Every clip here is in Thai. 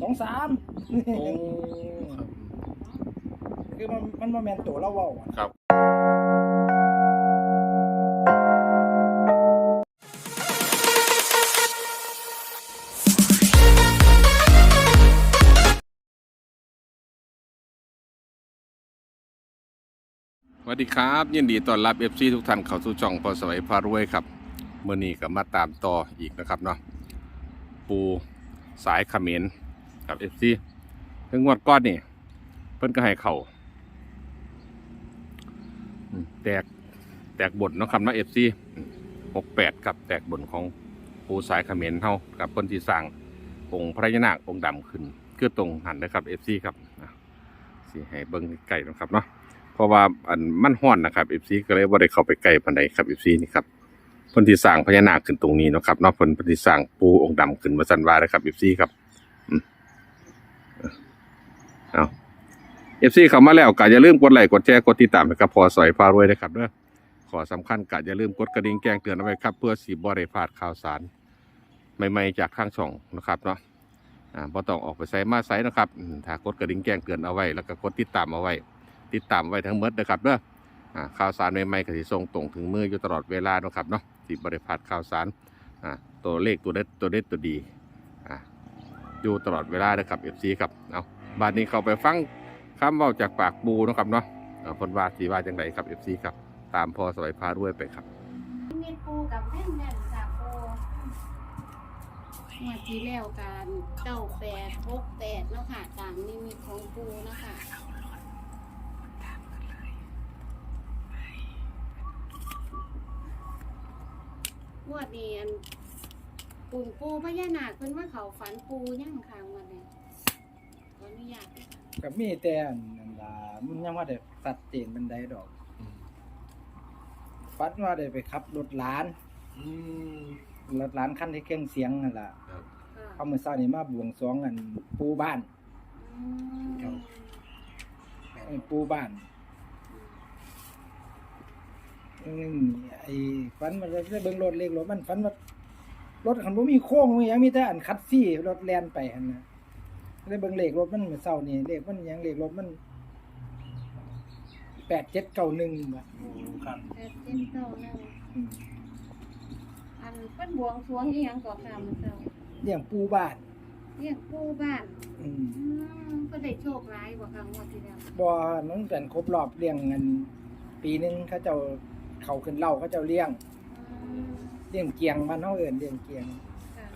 สองสามโอ้ครับคือมันมันมาแมนตัวเราเว้าอะ ครับ สวัสดีครับ ยินดีต้อนรับ FC ทุกท่านเข้าสู่ช่องพอสวัยพารวยครับเมื่อนี้ก็มาตามต่ออีกนะครับเนาะปู สายเขมรกับ FC ถึงงวดก้อนนี่เพิ่นก็ให้เข่าแตกแตกบทเนาะครับเนาะ FC หกแปดครับแตกบนของปูสายเขมรเฮากับคนที่สร้างองค์พระยานาคองค์ดำขึ้นคือตรงหันนะครับ FC ครับสิให้เบิ่งไก่นะครับเนาะเพราะว่าอันมันห้อนนะครับ FC ก็เลยบ่าได้เข้าไปใกล้ปานใดครับ FC นี่ครับ เพิ่นที่สร้างพญานาคขึ้นตรงนี้เนาะครับเนาะเพิ่นเพิ่นที่สร้างปูองค์ดำขึ้นมาสันวานะครับ FC ครับอืมเอา FC เข้ามาแล้วก็อย่าลืมกดไลค์กดแชร์กดติดตามให้กับพอสอยพารวยนะครับเด้อขอสำคัญก็อย่าลืมกดกระดิ่งแจ้งเตือนเอาไว้ครับ เพื่อสิบ่ได้พลาดข่าวสาร ใหม่ๆจากทางช่องนะครับเนาะอ่าบ่ต้องออกไปไสมาไสนะครับอืมถ้ากดกระดิ่งแจ้งเตือนเอาไว้ แล้วก็กดติดตามเอาไว้ ติดตามไว้ทั้งหมดนะครับเด้ออ่าข่าวสารใหม่ๆก็สิส่งตรงถึงมืออยู่ตลอดเวลาเนาะครับเนาะ ที่บริพลาดข่าวสารอ่าตัวเลขตัวเด็ดตัวเด็ดตัวดีอ่าอยู่ตลอดเวลานะครับ FC ครับเอาบาดนี้เข้าไปฟังคำเว้าจากปากปูนะครับเนาะอ่าเพิ่นว่าสิว่าจังไดครับ FC ครับ ตามพอสวยพารวยไปครับมีปูกับแม่นแม่นค่ะปูงวดที่แล้วการเก้าแปดหกแปดเนาะค่ะตามนิมิตของปูเนาะค่ะ วดนี้อันปูนปูพญานาคเพิ่นว่าเขาฝันปูย่างคางวันนี้ขออนุญาตด้วยค่ะก็มีแต่อันนั่นล่ะมันยังว่าได้ตัดเจนบันไดดอกฟัดว่าได้ไปขับรถหลานอืม รถหลานคันที่เครื่องเสียงนั่นล่ะครับค่ะเขามื้อเช้านี่มาบวงสรวงกันปูบ้านอืมเอ้ยปูบ้าน อืมไอ้ฟันมันเลยเบิ่งรถเล็กรถมันฟันว่ารถคันบ่มีโค้งมีหยังมีแต่อันคัดซี่รถแล่นไปหั่นน่ะเลยเบิ่งเลขรถมันมื้อเช้านี่เลขมันหยังเลขรถมัน8791บ่ครับแปดเจ็ดเก้าหนึ่งอืมอันเพิ่นบวงสรวงอีหยังก่อค่ะมันเจ้าเลี้ยงปูบ้านเรียกปูบ้านอืมอืมเพิ่นได้โชคร้ายบ่ค่ะงวดที่แล้วบ่น้องกันครบรอบเลี้ยงเงินปีหนึงเขาเจ้า เขาขึ้นเหล่าเขาเจ้าเลี้ยงอืมเลี้ยงเกียงบ้านเฮาเอิ้นเลี้ยงเกียงค่ะ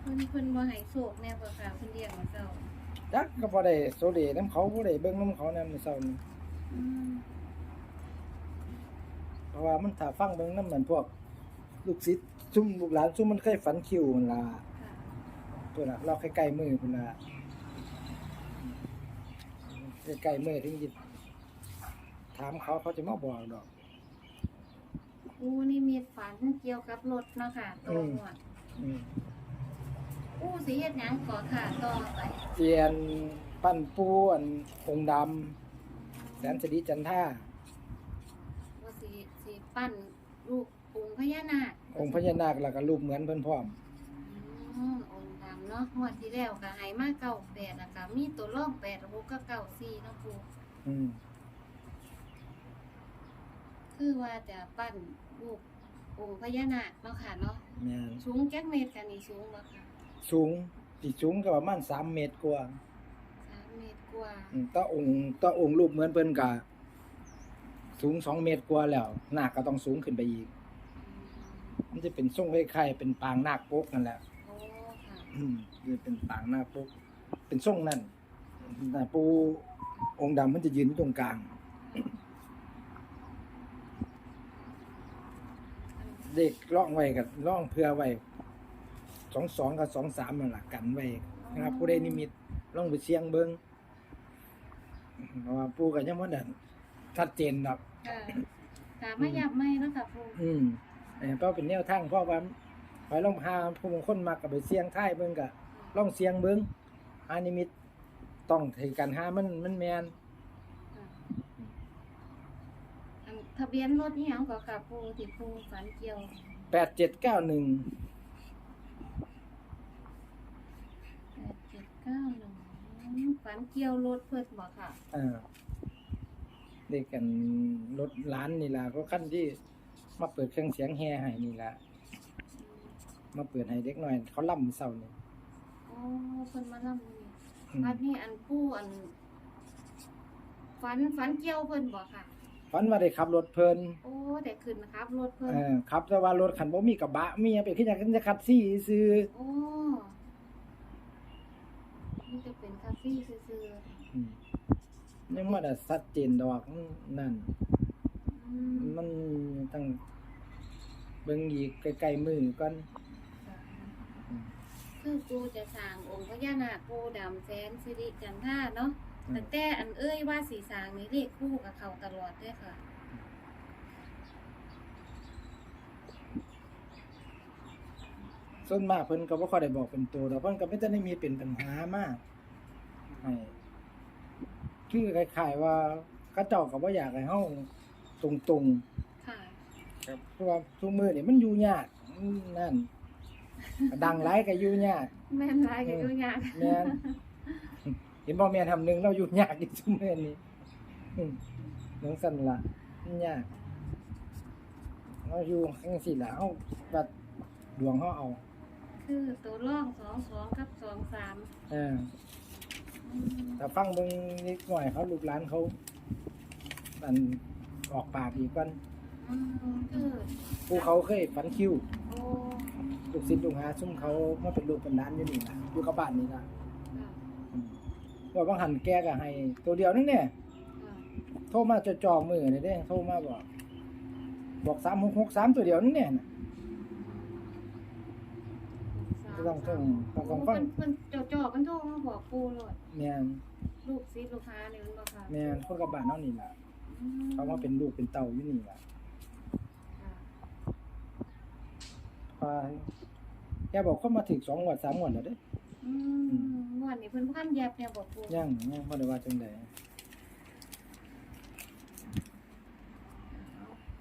เพิ่นเพิ่นบ่ให้โชคแน่บ่ค่ะเพิ่นเรียกมาเจ้าจักก็บ่ได้โซเดน้ำเขาบ่ได้เบิ่งน้ำเขานำมื้อเช้านี้อืมเพราะว่ามันถ้าฟังเบิ่งนำมันพวกลูกศิษย์ซุ่มลูกหลานซุ่มมันเคยฝันคิวนั่นล่ะค่ะตัวน่ะเราใกล้ๆมือพุ่นล่ะใกล้ๆมือถึงสิถามเขาเขาจะมาบอกดอก ปูนี่มีฝันเกี่ยวกับรถเนาะค่ะต่อหมวดอืมปูสิเฮ็ดหยังก่อค่ะต่อไปเจียนปั้นปูอันองค์ดำแสนสิริจันท่าว่าสิสิปั้นรูปองค์พญานาคองค์พญานาคแล้วก็รูปเหมือนเพิ่นพร้อมอืมองค์ดำเนาะงวดที่แล้วก็ให้มาเก้าแปดแล้วก็มีตัวรองแปดหกก็เก้าสี่เนาะปูอืมคือว่าจะปั้น รูปองค์พญานาคเนาะค่ะเนาะแม่นสูงจักเมตรกันนี่สูงบ่ค่ะสูงสิสูงก็ประมาณ3เมตรกว่าสามเมตรกว่าอืมต่อองค์ต่อองค์รูปเหมือนเพิ่นก็สูง2เมตรกว่าแล้วนาคก็ต้องสูงขึ้นไปอีก มันจะเป็นทรงคล้ายๆเป็นปางนาคปกนั่นแหละ โอ้ค่ะอืมคือเป็นปางนาคปกเป็นทรงนั่นแต่ปูองค์ดำมันจะยืนอยู่ตรงกลาง เด็กล่องไว้กับล่องเพื่อไว้สองสองกับสองสามนั่นแหละกันไว้นะครับ ผู้ใดนิมิตล่องไปเสียงเบิ้งเพราะว่าปูกับยังมันนั่นชัดเจนดอกค่ะถามมายับไหมเนาะค่ะปูอืมเออเพราะเป็นแนวทางเพราะว่าไปล่องพาผู้บางคนมากับไปเสียงท้ายเบิ้งกับล่องเสียงเบิ้งหานิมิตต้องถือกันหามันมันแมน ค่ะอัน ทะเบียนรถนี่หยังก็ค่ะปูที่ปูฝันเกี่ยวแปดเจ็ดเก้าหนึ่งฝันเกี่ยวรถเพิ่นบ่ค่ะเออเด็กกันรถร้านนี่ล่ะก็ขั้นที่มาเปิดเครื่องเสียงแห่ให้นี่ล่ะมาเปิดให้เด็กหน่อย เขาล่ำเศร้านี่โอ้เพิ่นมาลำนี่อืมอันนี้อันผู้อันฝันฝันเกี่ยวเพิ่นบ่ค่ะ ฝันว่าได้ขับรถเพลินโอ้ได้ขึ้นนะครับรถเพิ่นเออขับแต่ว่ารถคันบ่มีกระบะมีหยังเป็นขึ้นอยากจะขับซี่ซื้อโอ้นี่จะเป็นคาเฟ่ซื่ออืมยังบ่ได้ชัดเจนดอกนั่น ๆอืมมันต้องเบิ่งอีกใกล้ๆมือก่อนค่ะอืมคือปูจะสร้างองค์พญานาคปูดำแสนสิริจันทราเนาะ แต่แต่อันเอ้ยว่าสีสร้างนี่เลขคู่กับเขาตลอดเด้อค่ะ ส่วนมากเพิ่นก็บ่ค่อยได้บอกเป็นตัวดอกเพิ่นก็ไม่ได้มีเป็นปัญหามากให้คือคล้ายๆว่าเขาเจ้าก็บ่อยากให้เฮาตรงๆค่ะครับเพราะว่าทุกมือนี่มันอยู่ยากอืมนั่น ดังไรก็อยู่ยาก แม่นไรกันอยู่ยาก แม่นเห็นบ่แม่นทำหนึ่งเราอยู่ยากอีกทุกมือนี้อืมน้องสั่นละมันยากเราอยู่จังซี่ล่ะเฮาบัดดวงเฮาเอา คือตัวร่องสองสองกับสองสามเออถ้าฟังเบิ่งนิดหน่อยเขาลูกหลานเขาอันออกปากอีกกันอืมคือผู้เขาเคยฝันคิวโอ้ ลูกศิษย์ลูกหาซุ่มเขามาเป็นลูกเป็นหลานอยู่นี่ล่ะอยู่กับบ้านนี่ล่ะค่ะอืม ว่าบางหันแกก็ให้ ตัวเดียวนึงเนี่ยค่ะโทรมาจะจองมือนี่เด้โทรมาบอก บอกสามหกหกสามตัวเดียวนึงเนี่ยน่ะสามต้องต้องต้องต้องโฟังเพิ่นเพิ่นจ่อๆเพิ่นโทรมาบอกปูโลดแม่นลูกศิษย์ลูกหานี่มันบ่ค่ะแม่นคนกับบ้านเนานี่ล่ะอืมเขามาเป็นลูกเป็นเต่าอยู่นี่ล่ะค่ะพาแกบอกเขามาถึงสองงวดสามงวดแล้วเด้ อืมงวดนี้เพิ่นพันแยบเนี่ยบอกปูยังยังบ่ได้ว่าจังได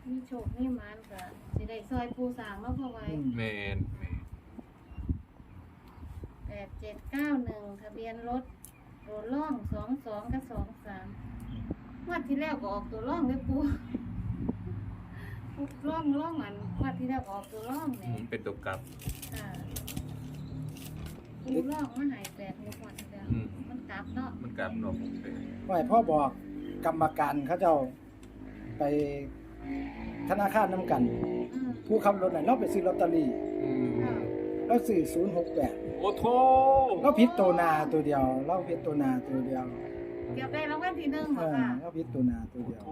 มีโชคมีหมานก็สิได้ซอยปูสร้างมาพอไว้อืมแม่นแม่นแปดเจ็ดเก้าหนึ่งทะเบียนรถตัวร่องสองสองกับสองสามงวัดที่แล้วก็ออกตัวร่องเลยปูร่องร่องอันงวัดที่แล้วก็ออกตัวร่องอืเนี่ยมเป็นตัวกลับ ค่ะ ปูร่องมาใหายแปดหกวันที่แล้วอืมมันกลับเนาะมันกลับเนาะผมเป็นว่าให้พ่อบอกกรรมการเขาเจ้าไปธนาคารนํกัน อืมผู้ขับรถน่ะเราไปซื้อลอตเตอรี่อืมค่ะเราซื้อ068โอ้โถเราผิดตัวนาตัวเดียว เราผิดตัวนาตัวเดียวเก็บได้รางวัลที่หนึ่งเอเหรออค่ะเราผิดตัวนาตัวเดียว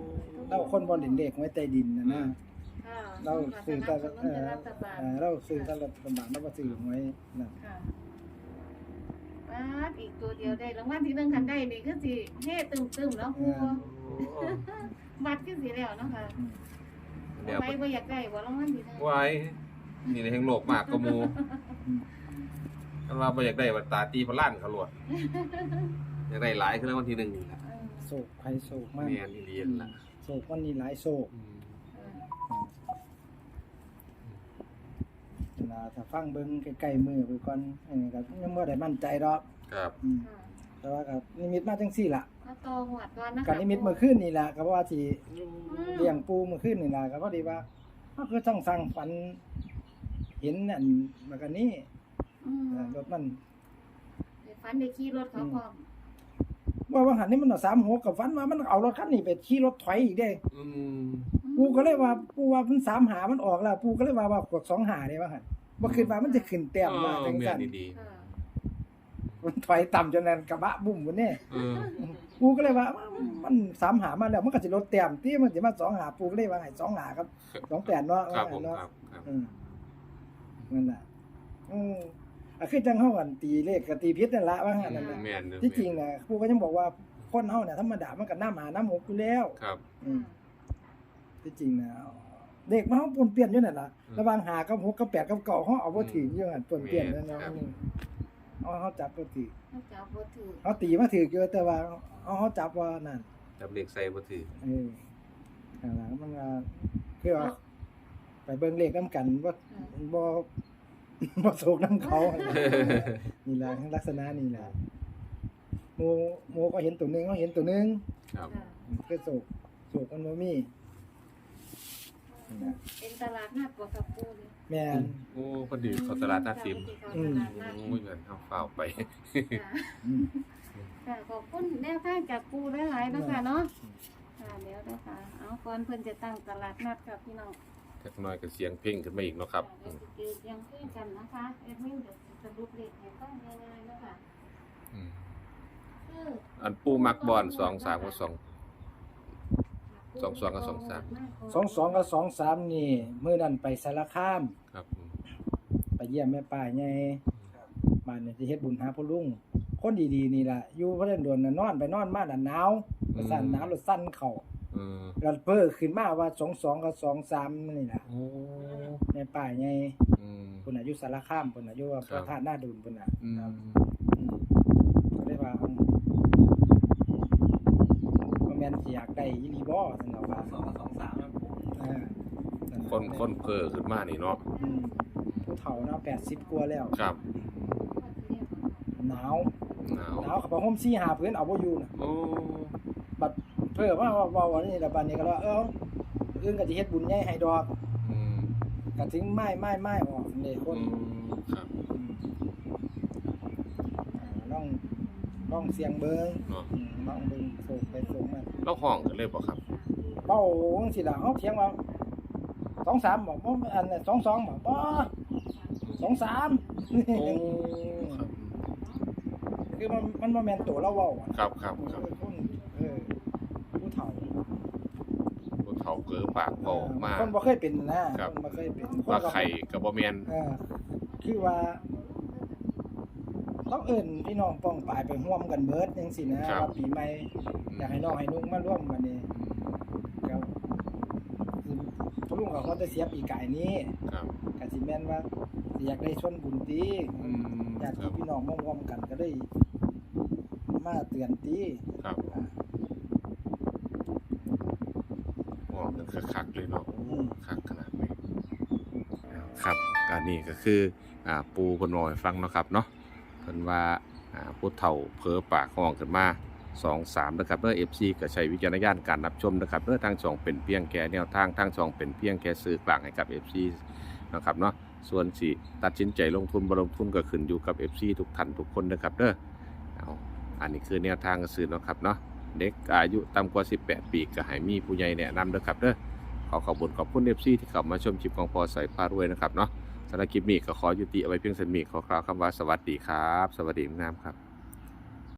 เราคนบ่เล่นเลขไว้ใต้ดินนะนะค่ะเราซื้อแต่แต่ละเออรัฐบาลเออเราซื้อแต่รัฐบาลเราบ่ซื้อไว้นั่นค่ะ ป้าดอีกตัวเดียวได้รางวัลที่หนึ่งคันได้นี่คือสิเฮ่ตึมๆแล้วปูบัตรคือสิแล้วเนาะค่ะอืมเดี๋ยวไปบ่อยากได้บ่รางวัลที่หนึ่งไว้นี่ในแห่งโลกมากก็มูอืมถ้าว่าบ่อยากได้ว่าตาตีพล้านเขาโลดอยากได้หลายคือรางวัลที่หนึ่งนี่แหละเออโศกภัยโศกมากแม่นอีเลียนล่ะโศกมันนี่หลายโศก อืม เออ เวลาถ้าฟังเบิ่งใกล้ๆมือไปก่อนอันนี้ก็ยังบ่ได้มั่นใจดอกครับอืมค่ะแต่ว่าก็นิมิตมาจังซี่ล่ะมาต่อหวดก่อนนะคะก็นิมิตเมื่อคืนนี่ล่ะก็ว่าสิเลี้ยงปูเมื่อคืนนี่ล่ะก็พอดีว่าก็คือต้องสั่งฝัน เห็นอันมันก็นี่อืมเออรถมันได้ฝันได้ขี่รถเขาพร้อมว่าว่าหันนี่มันเอาสามหกกับฟันว่ามันเอารถคันนี้ไปขี่รถถอยอีกเด้อืมปูก็เลยว่าปูว่ามันสามหามันออกแล้วปูก็เลยว่าว่ากดสองหาเนี่ยว่าหัน บ่คิดว่ามันจะขึ้นแต้มว่าจังแม่ซั่นนดีค่ะมันถอยต่ำจนนั้นกระบะบุ้มบนนี่ๆเออปูก็เลยว่า มันสามหามาแล้วมันก็สิลดแต้มที่มันสิมาสองหาปูก็เลยว่าให้สองหาครับสองแปดเนาะครับว่าผมเนาะครับครับอืมนั่นน่ะอืมอะคือจังเฮากันตีเลขกับตีพิษนั่นละว่างั้นนั่นน่ะแม่นเด้อที่จริงน่ะปูก็ยังบอกว่าคนเฮาเนี่ยธรรมดามันก็น้ำหาน้ำหกอยู่แล้ว ครับ อืมที่จริงนะ เด็กมันเขาปนเปลี่ยนอยู่นั่นล่ะอืมระหว่างหากับหกกับแปดกับเก่าเขาเอาบ่ถืออยู่นั่นปนเปลี่ยนนั่นเนาะครับอืมเอาเขาจับบ่ถือเขาจะเอาบ่ถือเขาตีมาถืออยู่แต่ว่าเอาเขาจับว่านั่นจับเลขใส่บ่ถือเออนั่นล่ะมันว่าคือว่าไปเบิ่งเลขนํกันบ่บ่บ่โศกนํเขานี่ล่ะลักษณะนี่ล่ะหมูหมูก็เห็นตัวหนึงเขาเห็นตัวหนึงครับค่ะคือโศกโศกมันบ่มีนั่นน่ะ เป็นตลาดนัดบ่ครับปูนี่แม่น โอ้พอดีเขาตลาดนัดซิมอืมโอ้ยเงินเฮาเฝ้าไป ค่ะอืม ค่ะขอบคุณแนวทางจากปูหลายๆแล้วค่ะเนาะค่ะเดี๋ยวนะคะเอาก่อนเพิ่นจะตั้งตลาดนัดกับพี่น้องจักหน่อยก็เสียงเพ่งขึ้นมาอีกเนาะครับเดี๋ยวจะเจอเสียังเพื่อนกันนะคะแอดมินเดี๋ยวสรุปเลขให้ฟังง่ายๆนะคะอืมคืออันปูมักบอลสองสามกับสอง สองสองกับสองสามสองสองกับสองสามนี่มื้อนั้นไปสารคาม ครับอืมไปเยี่ยมแม่ป้าใหญ่บ้านเนี่ยจะเฮ็ดบุญหาพ่อลุงคนดีๆนี่ล่ะอยู่พระเดนโดนน่ะนอนไปนอนมาน่ะหนาวสั่นหนาวรถสั่นเข้าเออแล้วเพ้อขึ้นมาว่า22กับ23นี่ล่ะโอ้แม่ป้าใหญ่อืมเพิ่นน่ะอยู่สารคามเพิ่นน่ะอยู่คพรับระธาตุหน้าดูนเพิ่นน่ะ อืมอืมก็เลยว่าอืมบ่แม่นสิอยาก ได้อีหลีบ่ซั่นดอกว่า2 2 3อ่าคนคนเพ้อขึ้นมานี่เนาะอืมผู้เฒ่าเนาะ80กว่าแล้ว ครับหนาวหนาวหนาวกับผ้าห่ม4 5พื้นเอาบ่อยู่น่ะโอ้บัดเพิ่นว่าว่าว่าว่านี่ล่ะบัดนี้ก็ว่าเอ้าอื่นก็สิเฮ็ดบุญใหญ่ให้ดอกอืมก็ถึงไม้ไม้ไม้ออกนี่คอืนมครับ อืมลอง ลองเสียงเบิ่งเนาะอืมลองเบิ่งโศกไปโศกมาเราห้องกันเลยบ่ครับเป้าจังซี่ล่ะเฮาเถียงว่า23บ่บ่อันน่ะ22บ่บ่23โอ้ครับคือมันมันบ่แม่นตัวเราเว้าอะครับครับครับเออคนเออผู้เฒ่าผู้เฒ่าเกือปากเว้ามาคนบ่เคยเป็นนะครับ คนบ่เคยเป็นคนว่าก็ ไข่กับบ่แม่น เออคือว่า ต้องเอิ้นพี่น้องป้องปายไปร่วมกันเบิดจังซี่นะครับว่าปีใหม่อยากให้น้องให้นุ่งมาร่วมกันนี่ก็คือพระลุงก็เขาจะเสียปีกายนี้ครับก็สิแม่นว่าสิอยากได้ชนบุญติอืมอยากครัให้บพี่น้องมาร่วมกันก็ได้มาเตือนติครับห้องกันคักๆเลยเนาะ อืม คักขนาดนี้ครับการนี้ก็คืออ่าปูเพิ่นบอกให้ฟังเนาะครับเนาะเพิ่ นว่าอ่าผู้เฒ่าเผลอปากห้องขึ้นมา2 3นะครับเด้อ FC ก็ใช้วิจารณญาณการรับชมนะครับเด้อทางช่องเป็นเพียงแค่แนวทางทางช่องเป็นเพียงแค่สื่อกลางให้กับ FC นะครับเนาะส่วนสิตัดสินใจลงทุนบ่ลงทุนก็ขึ้นอยู่กับ FC ทุกท่านทุกคนนะครับเด้อเอาอันนี้คือแนวทางสื่อนะครับเนาะเด็กอายุต่ำกว่า 18 ปีก็ให้มีผู้ใหญ่แนะนำเด้อครับเด้อขอขอบคุณขอบคุณเอฟซีที่เข้ามาชมคลิปของพอใส่พารวยนะครับเนาะ สำหรับคลิปนี้ก็ขอยุติเอาไว้เพียงเท่านี้ขอกล่าวคำว่าสวัสดีครับ สวัสดีงามครับ